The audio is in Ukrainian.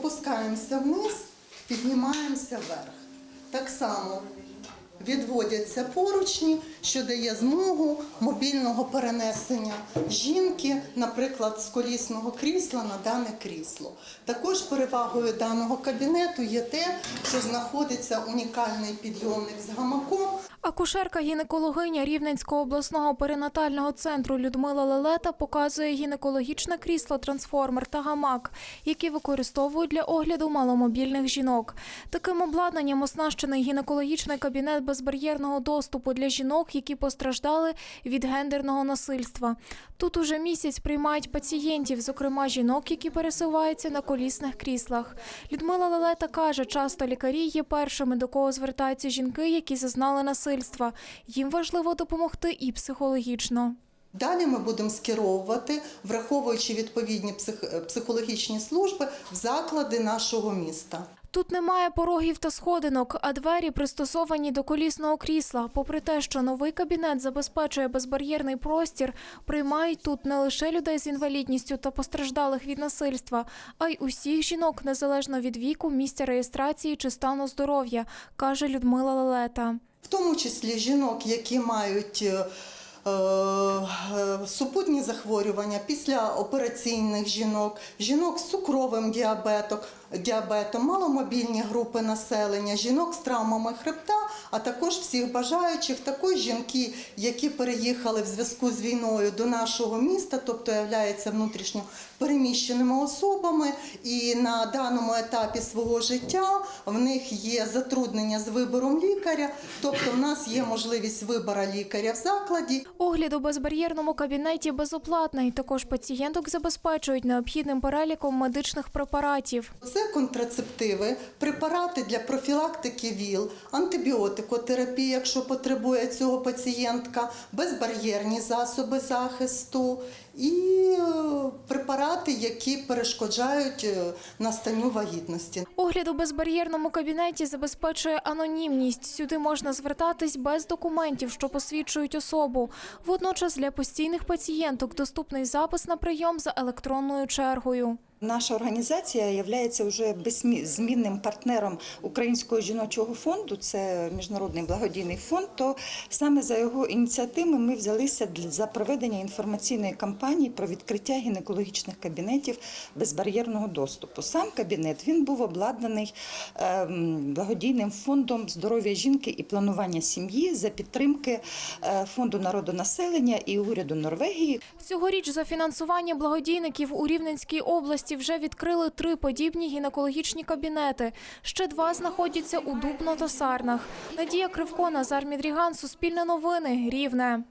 опускаємося вниз, піднімаємося вверх. Так само відводяться поручні, що дає змогу мобільного перенесення жінки, наприклад, з колісного крісла на дане крісло. Також перевагою даного кабінету є те, що знаходиться унікальний підйомник з гамаком, Акушерка-гінекологиня Рівненського обласного перинатального центру Людмила Лелета показує гінекологічне крісло, трансформер та гамак, які використовують для огляду маломобільних жінок. Таким обладнанням оснащений гінекологічний кабінет безбар'єрного доступу для жінок, які постраждали від гендерного насильства. Тут уже місяць приймають пацієнтів, зокрема жінок, які пересуваються на колісних кріслах. Людмила Лелета каже, часто лікарі є першими, до кого звертаються жінки, які зазнали насильства. Їм важливо допомогти і психологічно. Далі ми будемо скеровувати, враховуючи відповідні псих- психологічні служби в заклади нашого міста. Тут немає порогів та сходинок, а двері пристосовані до колісного крісла. Попри те, що новий кабінет забезпечує безбар'єрний простір, приймають тут не лише людей з інвалідністю та постраждалих від насильства, а й усіх жінок, незалежно від віку, місця реєстрації чи стану здоров'я, каже Людмила Лелета. В тому числі жінок, які мають е, супутні захворювання після операційних жінок, жінок з цукровим діабетом, діабетом, маломобільні групи населення, жінок з травмами хребта, а також всіх бажаючих, також жінки, які переїхали в зв'язку з війною до нашого міста, тобто являються внутрішньо переміщеними особами, і на даному етапі свого життя в них є затруднення з вибором лікаря, тобто в нас є можливість вибору лікаря в закладі. Огляд у безбар'єрному кабінеті безоплатний. Також пацієнток забезпечують необхідним переліком медичних препаратів. Це контрацептиви, препарати для профілактики ВІЛ, антибіотикотерапія, якщо потребує цього пацієнтка, безбар'єрні засоби захисту і е, препарати, які перешкоджають е, настанню вагітності. Огляд у безбар'єрному кабінеті забезпечує анонімність. Сюди можна звертатись без документів, що посвідчують особу. Водночас для постійних пацієнток доступний запис на прийом за електронною чергою. Наша організація є вже беззмінним партнером Українського жіночого фонду, це міжнародний благодійний фонд. То саме за його ініціативи ми взялися за проведення інформаційної кампанії про відкриття гінекологічних кабінетів безбар'єрного доступу. Сам кабінет він був обладнаний ем, благодійним фондом здоров'я жінки і планування сім'ї за підтримки е, фонду народонаселення і уряду Норвегії. Цьогоріч за фінансування благодійників у Рівненській області вже відкрили три подібні гінекологічні кабінети. Ще два знаходяться у Дубно та Сарнах. Надія Кривко, Назар Мідріган, Суспільне новини, Рівне.